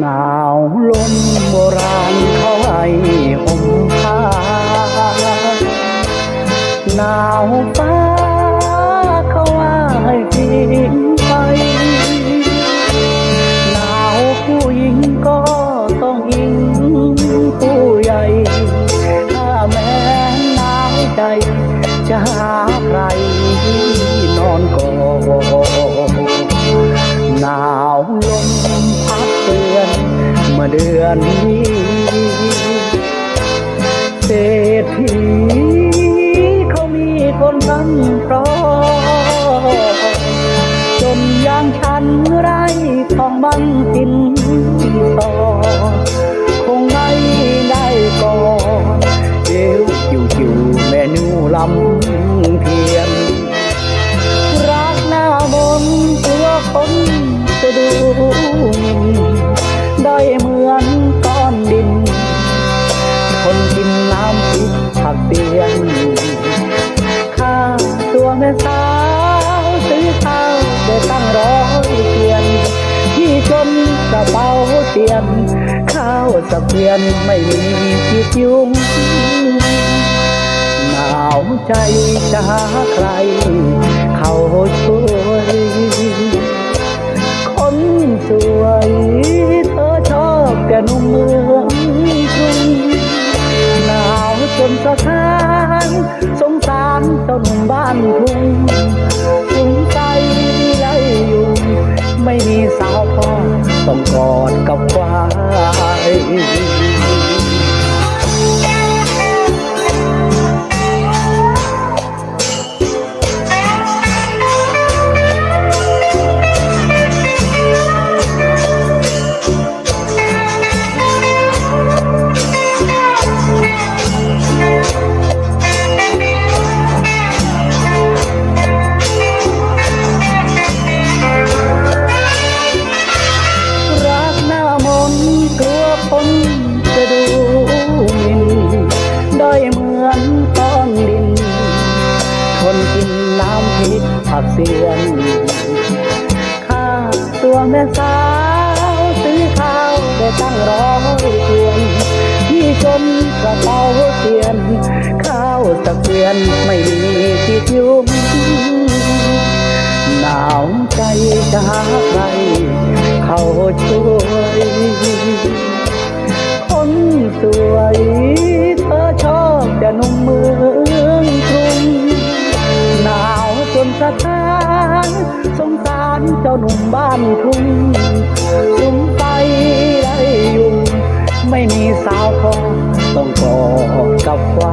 หนาวลมโบราณเขาให้ห่มผ้าหนาวฟ้า ใจจะหาใครนอนกอดหนาวลมพัดเตือนเมื่อเดือนนี้เศรษฐีเขามีคนรำเพราะจนอยางฉันไรทองบังกินต่อคงไม่ได้ ตัวคนจะดูหมิ่นได้อยเหมือนก้อนดิน คนกินน้ำพริกผักเตียนข้าตัวแม่สาวซื้อข้าวได้ตั้งร้อยเตียนที่จนกระเป๋าเตียน ข้าวสะเพียนไม่มีคิดยุ่งหนาวใจจะหาใคร เขาช่วย สวย เธอชอบแต่หนุ่มเมืองกรุงหนาวจนสะท้าน สงสารเจ้าหนุ่มบ้านทุ่งถึงใจไล่ยุงไม่มีสาวพ่อต้องกอดกับควาย ยนข้าตัวแม่สาวซื้อข้าวได้ตั้งร้อยเตียนที่จนกระเป๋าเตียน ข้าวตะเกียนไม่มีที่ยุ่งหนาวใจจะหาใครเขาช่วยคนสวยเธอชอบแต่หนุ่มเมืองกรุงหนาวจนสะท้า สงสารเจ้าหนุ่มบ้านทุ่งสุมไปไรยุงไม่มีสาวคอต้องกอดกับฟ้า